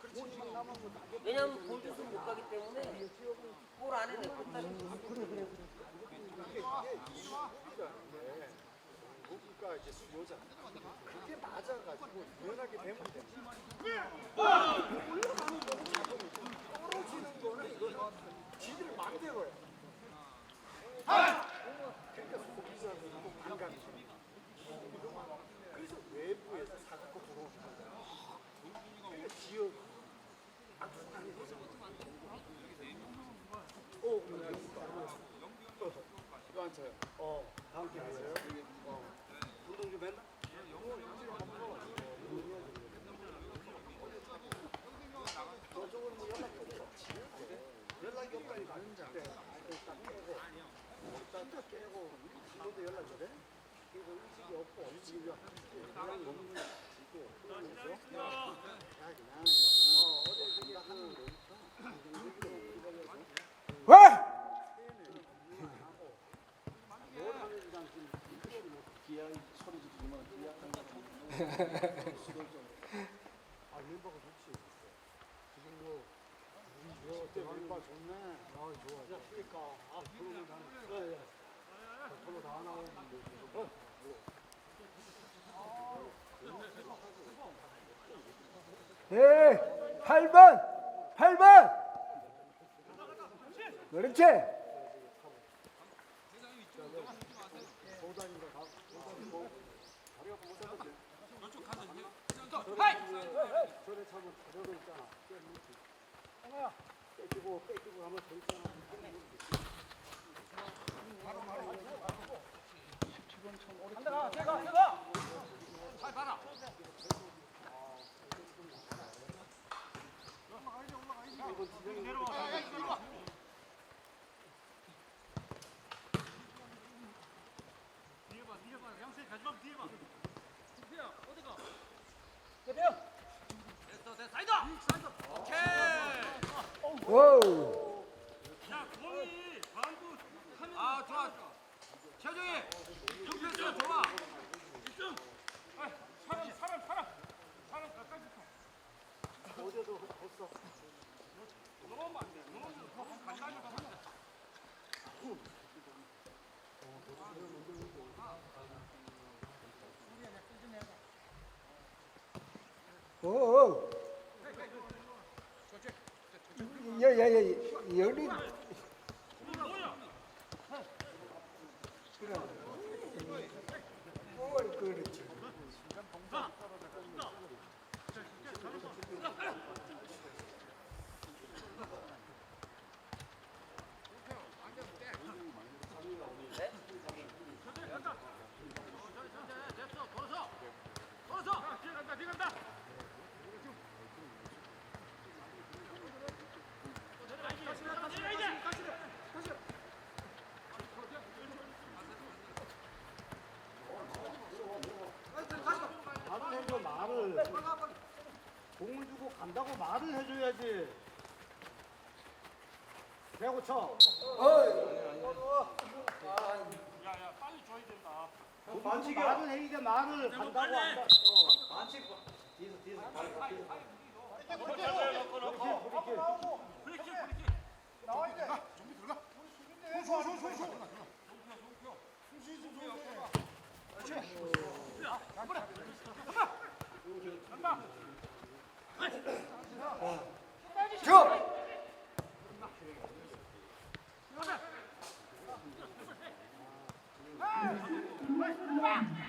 그 어. 왜냐면 공주수 못 가기 때문에 볼. 그게 맞아가지고 유연하게 되면 돼. 떨어지는 거는 이거는 지들 맘대로야. 그러니까 소비자도 있고 반감이 그래서 외부에서 사갖고 들어오는 거야. 그러니까 지역 악순환이 돼서 어, 이거 안 쳐요. 어, 다음 게 아세요? 어. 운동 좀 했나? 저쪽으로 뭐 연락이 없어. 연락이 없다니까. 네. 딱 깨고. 친구도 연락이 돼? 그리고 의식이 없고, 의식이 먹는 거 지고. 왜? 아, 멤버가 좋지. 지금 뭐, 그때 멤버 좋네. 아, 좋아. 야, 그러니까, 다. 앞으로 다 나오는 데. 어? 예, 8번, 8번. 그렇지. 뺏기고, 뺏기고 하면 더 있잖아. 오. 아 좋아 최정희 중패스 좋아 1등 사람 사람 사람 사람 가까이 붙어 어제도 했어. 넘어오면 안돼 넘어오면 더 가면 안돼 오. 오. 야, 야, 야, 여기. 오, 그렇지. 걸어서 뒤에 간다 뒤에 간다 말을 해줘, 말을. 공을 주고 간다고 말을 해줘야지. 대고 쳐. 야야 빨리 줘야 된다 반칙이 말을 해 이게 말을 간다고 한다. 브레이킹 브레이킹 쭉! 아!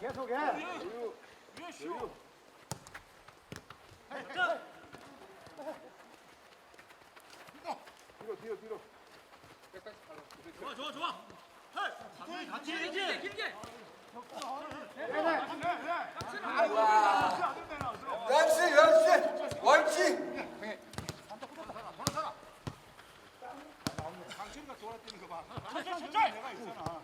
줘야 계속해. 뒤로 뒤로 뒤로. 좋아 좋아 좋아 헤이 같이 길게 길게 역시 역시. 강철이가 돌아뛰는 거 봐 천천히 천천히 내가 있잖아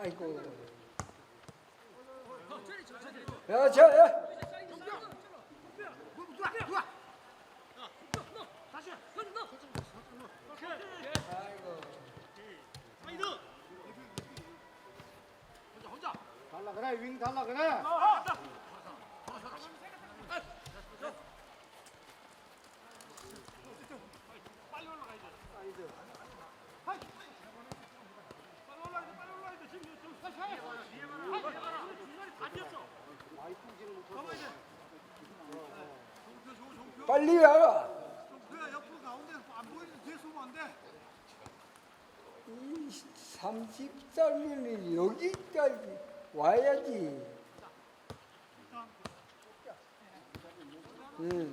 아이고. 야, 자, 야. 달라 그래, 윙 달라 그래. 빨리 와. 그래 옆으로 가운데 안 보이는데 뒤에 서면 안 돼 이 30살이면 여기까지 와야지. 응.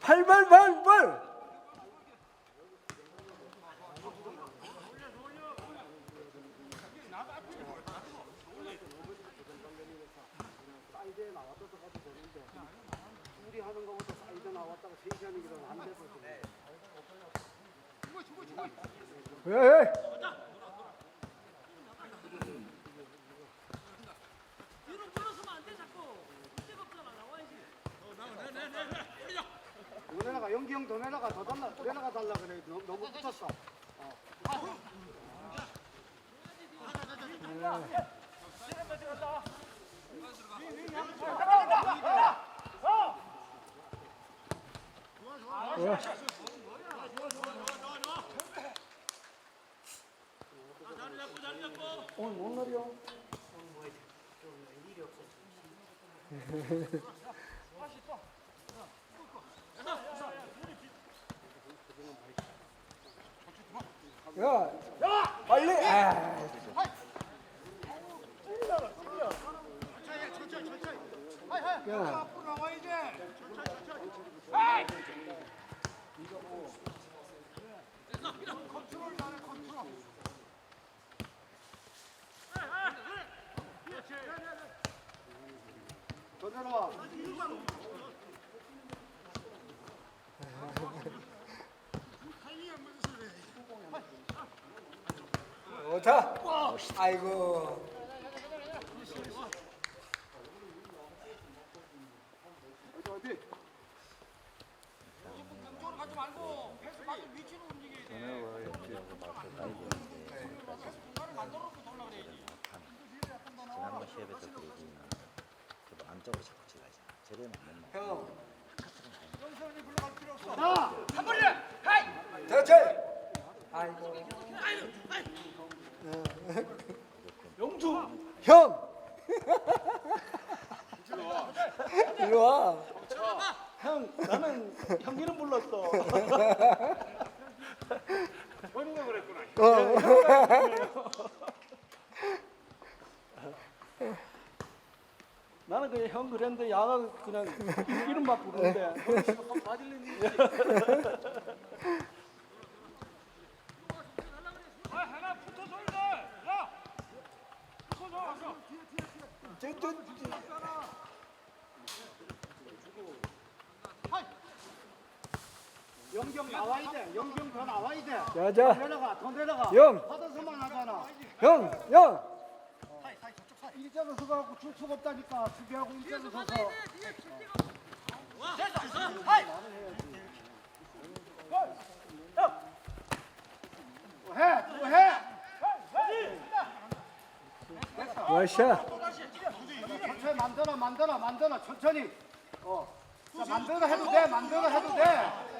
팔팔팔팔. 사이드에 나왔다가 가도 되는데 둘이 하는 것보다 사이드 나왔다가 셋이 하는 게 더 안 돼서 그래. 왜? 더 내려가 연기 형 더 내려가 더 달라 내려가 달라 그래 너무, 너무 붙었어 오늘 뭔 날이야? 야, 야, 빨리. 아. 이제. 좋다. 아이고. 어디? 쪽으로 가 지 말고 패스 맞은 위치로 움직여야 돼 전화와 연주하고 맞서 다니고 있는데 공간을 만들어 놓고 돌라 그래야지. 지난번 시합에서 그러지 저도 안쪽으로 자꾸 치가지 저래는 안 천천히. 아이고. 영주 형. 이리 와. 형 나는 형 이름 불렀어 어. 나는 그냥 형 그랬는데 야가 그냥 이름만 부르는데 형 맞을리니 아 하나 붙어서 이제 야 붙어서 와서 저, 저, 영경 나와야 돼. 영경 더 나와야 돼. 자, 자. 내려가, 더 내려가. 영. 받아서만 하잖아. 형, 형. 일자로 서가고 줄 수가 없다니까. 수비하고 일자로 서서. 또 해, 또 해. 와샤. 천천히 만들어, 만들어, 만들어. 천천히. 어. 자, 만들어 해도 돼, 만들어 해도 돼.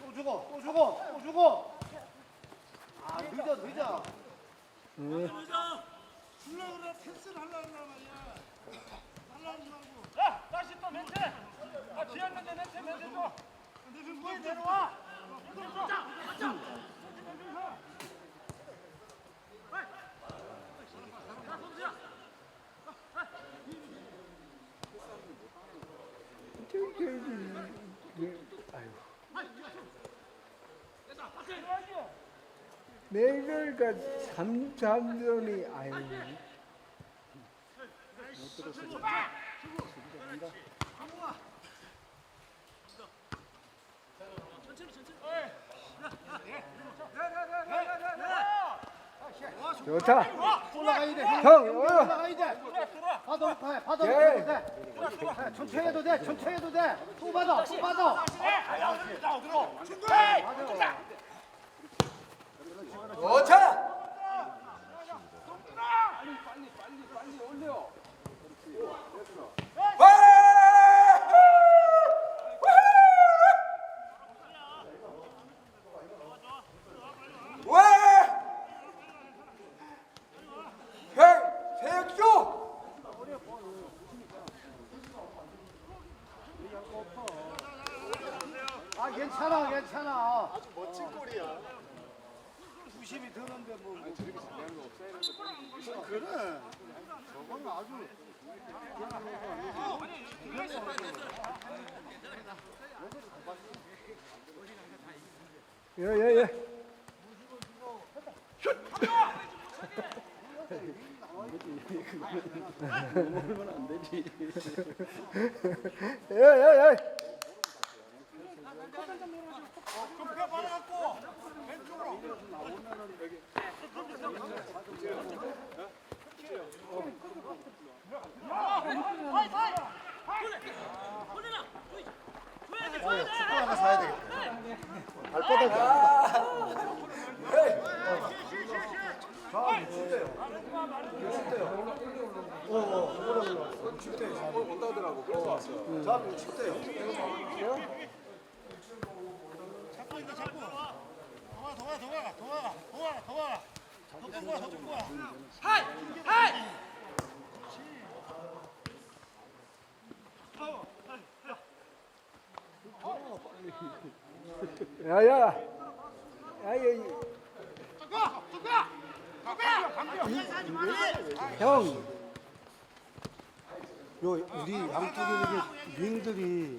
또 주고, 또 주고, 또 주고. 아, 늦어, 늦어. 다시 또 멘트. 아, 지었는데 멘트 멘트 줘. 멘트 내려와. 내일가 삼삼전이 아유. 좋다. 올라가야 돼. 형, 어. 올라가야 돼. 받아. 받아 천천히 해도 돼. 천천히 해도 돼. 또 받아. 또 받아. 좋다. 아, 어, 오차! 빨리 빨리 빨리 빨리 올려. 예, 예, 예. 예, 예, 예. 뼈 받아갖고 왼쪽으로. 잡고 있다 잡고. 도와 도와 도와 도와 도와 도와. 더 끌고 와, 더 끌고 와. 야, 야. 야, 야, 형. 요 우리 양쪽에 윙들이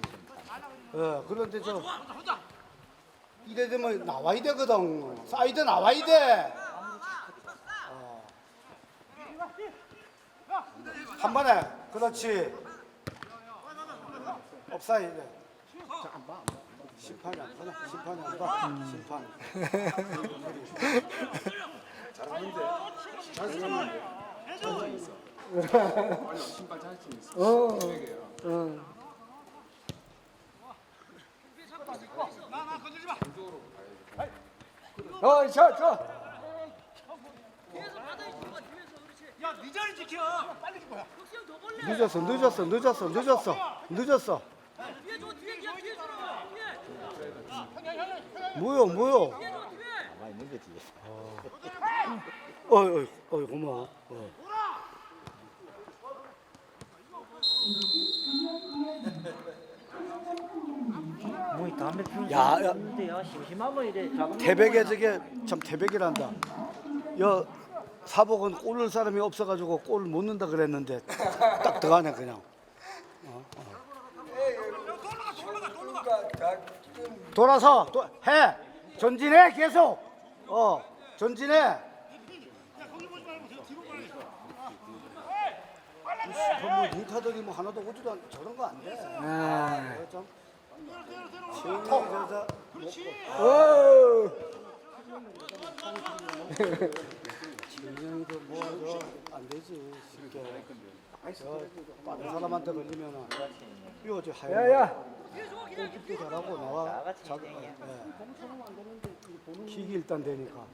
어 그런데 저 이래 되면 나와야 되거든 사이드 나와야 돼. 어. 한 번에 그렇지. 업사이드. 자 안 봐. 안 봐. 심판이 안 보나? 심판이 안 봐. 심판. 어. 어. 나나 건들지 마. 어, 저, 저. 야, 네 자리 지켜. 빨리 줄 거야. 늦었어, 늦었어, 늦었어, 늦었어, 늦었어. 뭐요, 뭐요? 많이 넘겨지겠 어이, 어이, 어이, 고마워. 어. 뭐 담배 피우는 야, 야. 태백에 저게 참 태백이란다. 여 사복은 골을 사람이 없어가지고 골을 못 넣는다 그랬는데 딱 들어가네 그냥. 어, 어. 돌아서 또 해. 전진해 계속. 어. 전진해. 뭐 뭉타들이 뭐 하나도 오지도 않 저런 거 안 돼. 아. 때려 때려 시원히 저저 오. 진영이도 뭐저안 되지 쉽게. 저 다른 사람한테 걸리면은 이거 저 하얀 야야. 골키퍼 잘하고 나와 자. 예. 킥이 일단 되니까.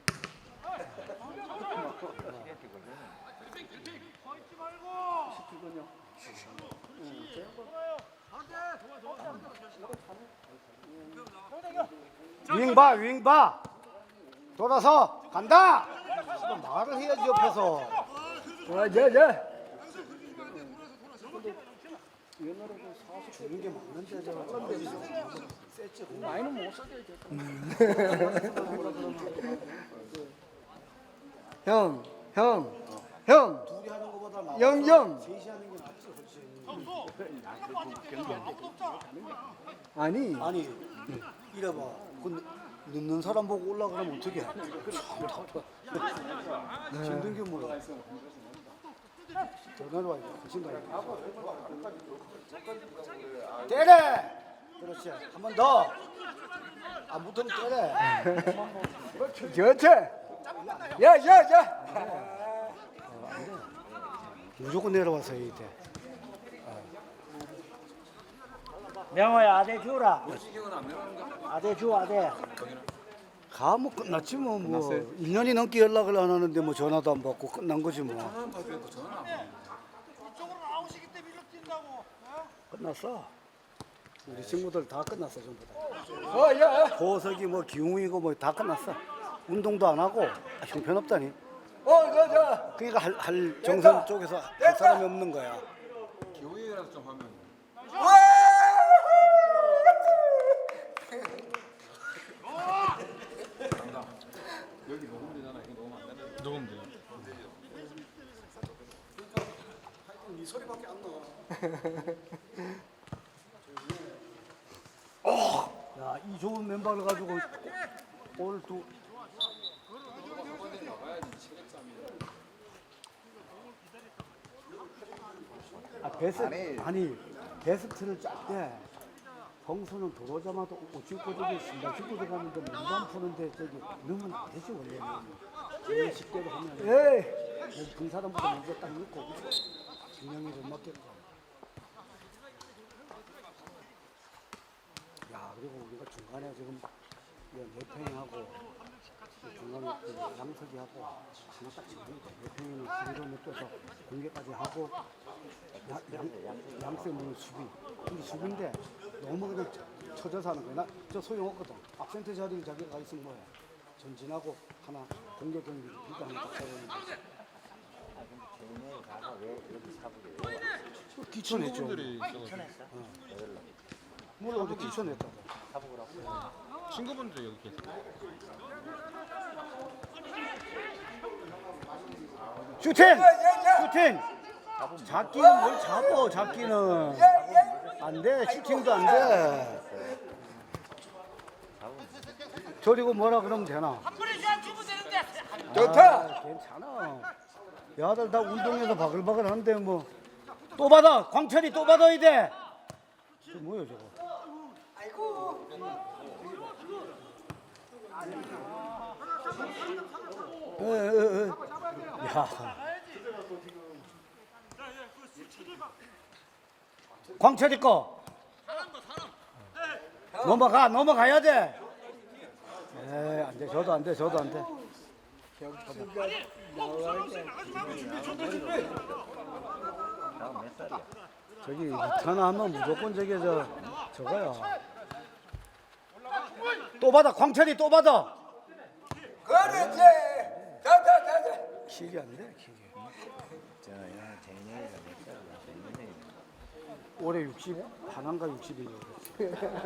윙 봐, 윙 봐. 돌아서 간다. 지금 말을 해야지 옆에서. 자, 자, 자. 주는 게 맞는데 저 세지 많이는 못 써도 형, 형, 형. 둘이 하는 것보다 나와서 영영. 셋이 하는 게 낫지. 아니. 아니 이래 봐. 그 늦는 사람 보고 올라가면 어떻게 해? 힘든 게 뭐야? 전화로 와야 돼. 가야 때려. 그렇지. 한 번 더. 안 붙으면 때려. 좋지. 야, 야, 야. 무조건 내려와서 해야 돼. 명호야 아대 주라. 아대 주 아대. 가뭐 끝났지 뭐 뭐. 1년이 넘게 연락을 안 하는데 뭐 전화도 안 받고 끝난 거지 뭐. 이쪽으로 나오시기 때문에 이렇게 뛴다고 어? 끝났어. 우리 친구들 다 끝났어 전부 다. 어, 야. 보석이 뭐 기웅이고 뭐 다 끝났어. 운동도 안 하고 아, 형편없다니. 어, 저, 저. 그러니까 할, 할 정선 쪽에서 할 사람이 없는 거야. 기호이라도 좀 하면 와! 여기 녹음되잖아. 이거 녹음 안 되는. 녹음돼. 이 소리밖에 안 나. 야, 이 좋은 멤버를 가지고 오늘 또 아, 베스 아니. 베스트를 짤때 성수는 들어오자마자 오직고저기 신발 신고 들어가는데 몸안 푸는데 저기 넣으면 안 되지 원래는. 이런 식대로 하면. 에이. 그 사람보다 먼저 딱 넣고. 진영이 좀 맞겠다. 야 그리고 우리가 중간에 지금 내팽이하고 중간에 그 양석이하고 하나 딱 정리돼. 내팽이는 수비로 묶어서 공격까지 하고 양, 양, 양쌤은 수비. 근데 수비인데 너무 그냥 쳐- 쳐져서 하는 거야. 나저 소용없거든. 앞센터 자리를 자기가 가 있으면 뭐야. 전진하고 하나 공격 경기 이거 하나 딱 사부게 왜 기천했죠. 있어가 어제 기천했다고. 사부라고 친구분들이 여기 계세요. 슈팅! 슈팅! 잡기는 뭘 잡어, 잡기는. 안 돼, 슈팅도 안 돼. 저리고 뭐라 그러면 되나? 좋다. 아, 괜찮아. 야들 다 운동해서 바글바글 하는데 뭐. 또 받아! 광철이 또 받아야 돼! 저 뭐야, 저거? 에, 에, 에. 야. 광철이 거. 넘어가, 넘어가야 돼. 에, 안 돼, 저도 안 돼, 저도 안 돼. 저기 이탄화 하면 무조건 저기 저 저거야. 또 받아, 광철이 또 받아. 그렇지. 자, 자, 자, 자. 킥이 안 돼, 킥이. 저 야, 재인이가 몇 살이야? 몇 년생이야? 올해 60, 하나인가 60이냐고 그랬지.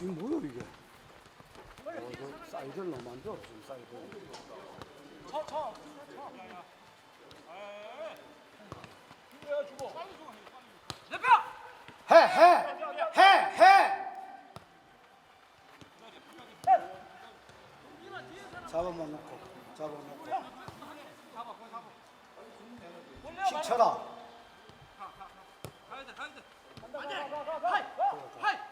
이게 뭐야 이게? 어, 저 사이드를 너무 안 좋아 지금 사이드. 해, 해, 해, 해. 잡아만 놓고, 잡아놓고. 킥 쳐라. 가야 돼 가야 돼 뭐야, 니?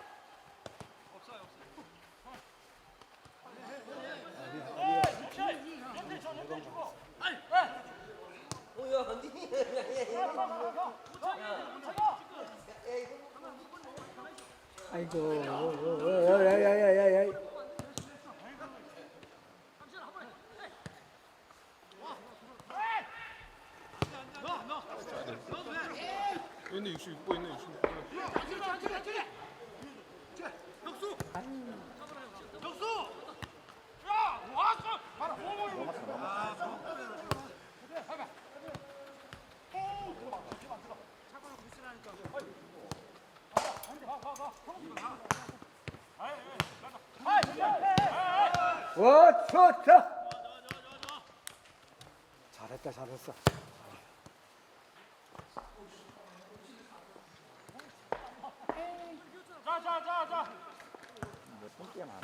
아이고, 야야야야야야. 있네 66번 있네 66번 와, 좋다. 잘했다, 잘했어. 몇번 뛰어나나?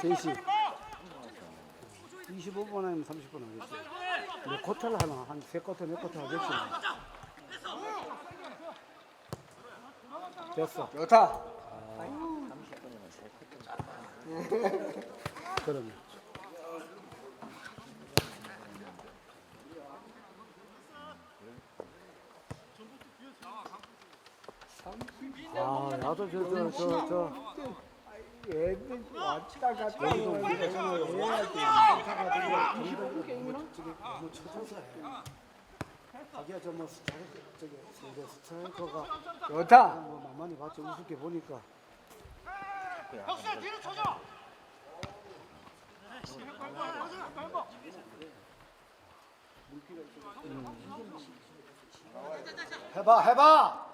셋이. 25분 아니면 30분 하겠지. 몇 쿼터를 하나? 한세 쿼터, 몇 쿼터 하겠지. 됐어. 좋다. 30분이면 세 컷. 그러면. 아, 나도 저, 저, 저, 저, 애들 왔다 갔다 해야지. 너무 쳐줘서 해. 자기야 저뭐 저기 저기 스트라이커가 좋다. 뭐 만만히 봤지 우습게 보니까. 혁수야 뒤로 쳐줘. 해봐, 해봐.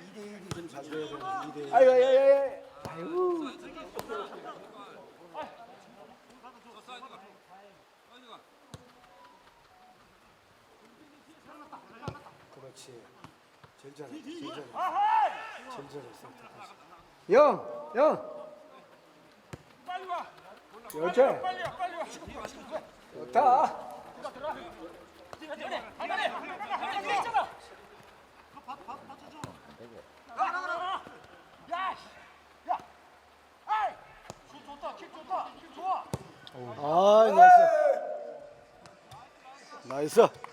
이대 1이 좀잘 돼야 되는데 2대 1. 아유, 아유, 아유, 아 그렇지. 제일 잘했다, 제일 잘했다. 제일 잘했어. 영, 영. 그렇지. 좋다. 아, 나이스. 나이스.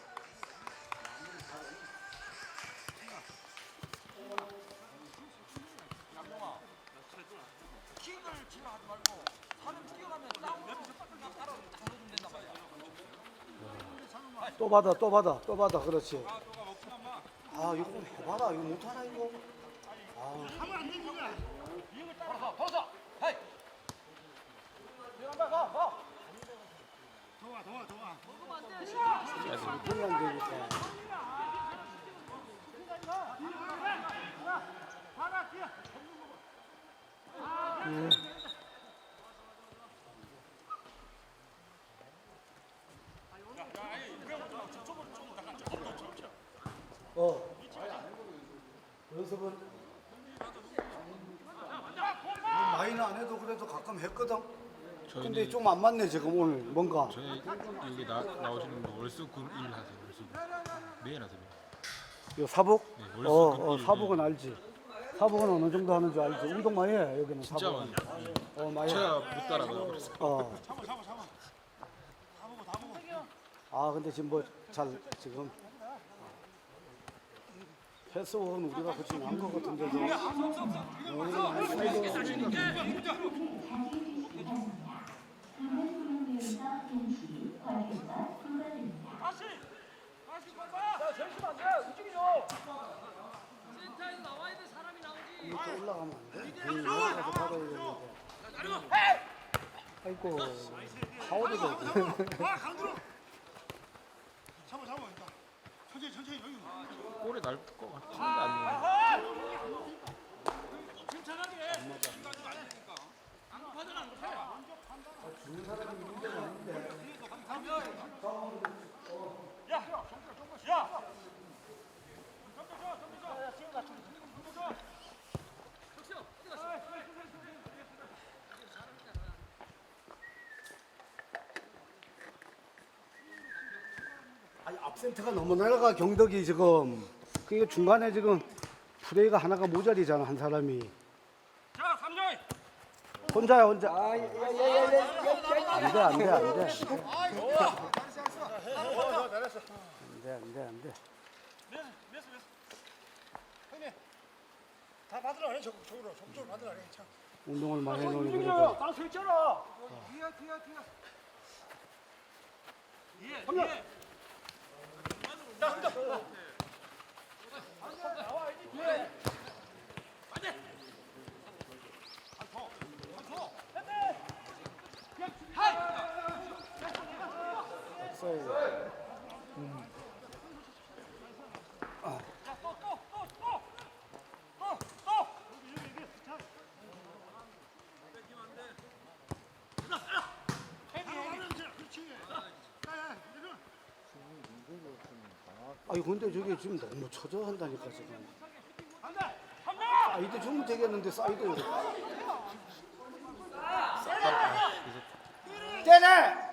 받아, 또 받아, 또 받아, 그렇지. 아, 이거 좀 해봐라, 이거 못하나, 이거? 아, 이렇게 안 되니까. 예. 어. 연습은 많이는 안 해도 가끔 했거든. 근데 좀안 맞네 지금 오늘 뭔가. 저희 여기 나, 나오시는 분 월수금 1 하세요 월수 금 매일 하세요 요 사복? 네, 어, 월수금 어 일, 사복은 알지. 사복은 어느 정도 하는 줄 알지. 운동 많이 해 여기는 진짜. 많이 어 많이 해. 제가 못 따라가요 그래서 어. 아 근데 지금 뭐 잘 지금 패스워는 우리가 그렇게 나은 것 같은데도 센터에서 나와야 돼 사람이 나오지. 이렇게 올라가면 안 돼? 그 올라가서 받아야 되는데 아이고 파워도 되고. 잡아 잡아. 천천히 천천히 여기. 골에 날것 같은데 안 나. 아 센터가 너무 날아가 경덕이 지금 그게 중간에 지금 플레이가 하나가 모자리잖아 한 사람이. 자 3점 혼자야 혼자. 안돼 안돼 안돼. 안돼 안돼 안돼. 메스 메스 형님 다 받으라 그래 적극적으로 적극적으로 받으라 그래 참. 운동을 많이 해놓으니 움직여 그래도. 나서 있잖아. 뒤야 뒤야 뒤야 예 예. 없어 아니 근데 저게 지금 너무 처져 한다니까 지금. 사이드 주면 되겠는데 사이드 때려